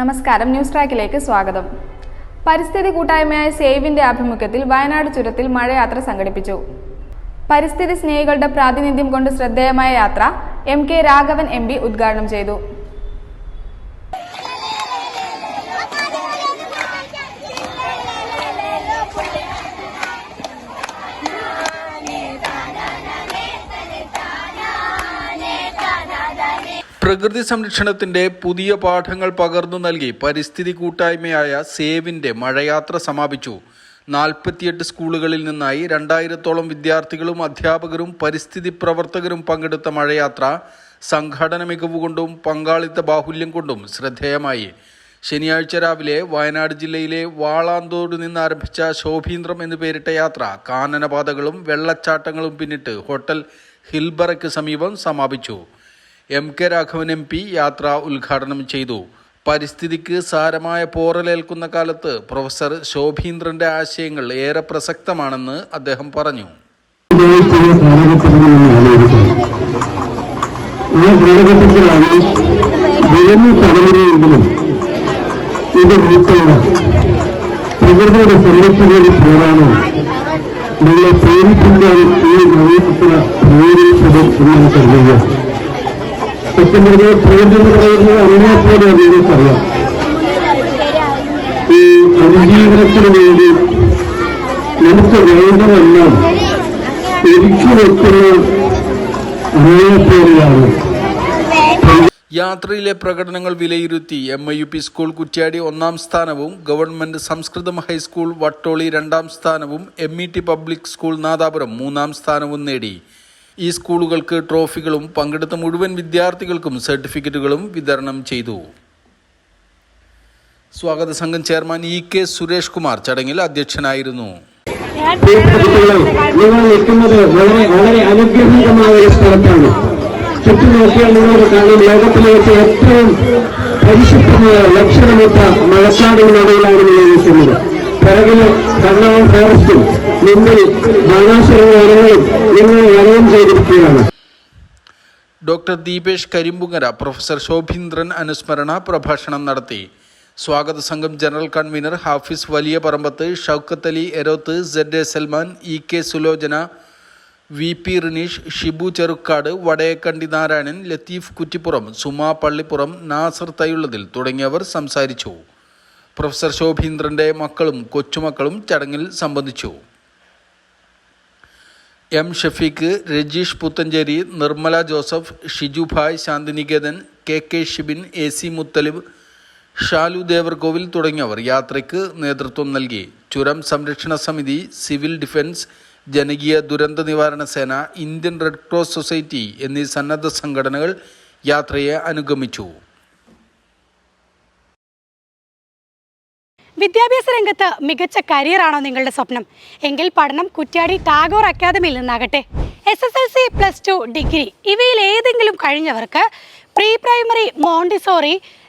നമസ്കാരം. ന്യൂസ് ട്രാക്കിലേക്ക് സ്വാഗതം. പരിസ്ഥിതി കൂട്ടായ്മയായ സേവിന്റെ ആഭിമുഖ്യത്തിൽ വയനാട് ചുരത്തിൽ മഴയാത്ര സംഘടിപ്പിച്ചു. പരിസ്ഥിതി സ്നേഹികളുടെ പ്രാതിനിധ്യം കൊണ്ട് ശ്രദ്ധേയമായ യാത്ര എം കെ രാഘവൻ എം ഉദ്ഘാടനം ചെയ്തു. പ്രകൃതി സംരക്ഷണത്തിന്റെ പുതിയ പാഠങ്ങൾ പകർന്നു നൽകി പരിസ്ഥിതി കൂട്ടായ്മയായ സേവിന്റെ മഴയാത്ര സമാപിച്ചു. നാൽപ്പത്തിയെട്ട് സ്കൂളുകളിൽ നിന്നായി രണ്ടായിരത്തോളം വിദ്യാർത്ഥികളും അധ്യാപകരും പരിസ്ഥിതി പ്രവർത്തകരും പങ്കെടുത്ത മഴയാത്ര സംഘടന മികവ് കൊണ്ടും പങ്കാളിത്ത ബാഹുല്യം കൊണ്ടും ശ്രദ്ധേയമായി. ശനിയാഴ്ച രാവിലെ വയനാട് ജില്ലയിലെ വാളാന്തോട് നിന്ന് ആരംഭിച്ച ശോഭീന്ദ്രം എന്നു പേരിട്ട യാത്ര കാനനപാതകളും വെള്ളച്ചാട്ടങ്ങളും പിന്നിട്ട് ഹോട്ടൽ ഹിൽബറയ്ക്ക് സമീപം സമാപിച്ചു. M K Raghavan M P യാത്ര ഉദ്ഘാടനം ചെയ്തു. പരിസ്ഥിതിക്ക് സാരമായ പോറലേൽക്കുന്ന കാലത്ത് പ്രൊഫസർ ശോഭീന്ദ്രന്റെ ആശയങ്ങൾ ഏറെ പ്രസക്തമാണെന്ന് അദ്ദേഹം പറഞ്ഞു. സത്യം പറഞ്ഞാൽ പ്രകൃതി എന്ന് പറയുന്നത് അതിനെപ്പോലെ അറിയാം ഈ അതിജീവനത്തിന് വേണ്ടി നമുക്ക് വേണ്ടതെല്ലാം ഒരുക്കി വെക്കുന്ന പോലെയാണ്. യാത്രയിലെ പ്രകടനങ്ങൾ വിലയിരുത്തി M I U P school Kuttiady ഒന്നാം സ്ഥാനവും government Samskritam high school Vattoli രണ്ടാം സ്ഥാനവും M E T public school Nadapuram മൂന്നാം സ്ഥാനവും നേടി. ഈ സ്കൂളുകൾക്ക് ട്രോഫികളും പങ്കെടുത്ത മുഴുവൻ വിദ്യാർത്ഥികൾക്കും സർട്ടിഫിക്കറ്റുകളും വിതരണം ചെയ്തു. സ്വാഗത സംഘം chairman E K Suresh Kumar ചടങ്ങിൽ അധ്യക്ഷനായിരുന്നു. വളരെ ഒരു ഏറ്റവും പരിശുദ്ധമായ ലക്ഷണമിട്ട മഴക്കാടുകളിലാണ് നിങ്ങൾ നിൽക്കുന്നത്. പിറകിൽ കണ്ണവും ഫോറസ്റ്റും മുമ്പിൽ വനങ്ങളും ഡോക്ടർ ദീപേഷ് കരിമ്പുങ്ങര പ്രൊഫസർ ശോഭീന്ദ്രൻ അനുസ്മരണ പ്രഭാഷണം നടത്തി. സ്വാഗത സംഘം general convener Hafis Valiya Parambath Shoukath Ali Eroth Z A Salman E K Sulochana V P Rineesh Shibu Cherukkad Vadayakandi Narayanan Latheef Kuttippuram Suma Pallippuram Nasar Thayyullathil തുടങ്ങിയവർ സംസാരിച്ചു. പ്രൊഫസർ ശോഭീന്ദ്രന്റെ മക്കളും കൊച്ചുമക്കളും ചടങ്ങിൽ സംബന്ധിച്ചു. M Shafeeq Rajeesh Puthanchery Nirmala Joseph Shijubhai Santhiniketan K K Shibin A C Muthalib Shalu Devarkovil തുടങ്ങിയവർ യാത്രയ്ക്ക് നേതൃത്വം നൽകി. ചുരം സംരക്ഷണ സമിതി സിവിൽ ഡിഫൻസ് ജനകീയ ദുരന്ത നിവാരണ സേന ഇന്ത്യൻ റെഡ് ക്രോസ് സൊസൈറ്റി എന്നീ സന്നദ്ധ സംഘടനകൾ യാത്രയെ അനുഗമിച്ചു. വിദ്യാഭ്യാസ രംഗത്ത് മികച്ച കരിയറാണോ നിങ്ങളുടെ സ്വപ്നം? എങ്കിൽ പഠനം കുറ്റ്യാടി ടാഗോർ അക്കാദമിയിൽ നിന്നാകട്ടെ. S S L C plus two degree ഇവയിൽ ഏതെങ്കിലും കഴിഞ്ഞവർക്ക് pre primary Montessori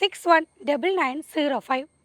six one double nine zero five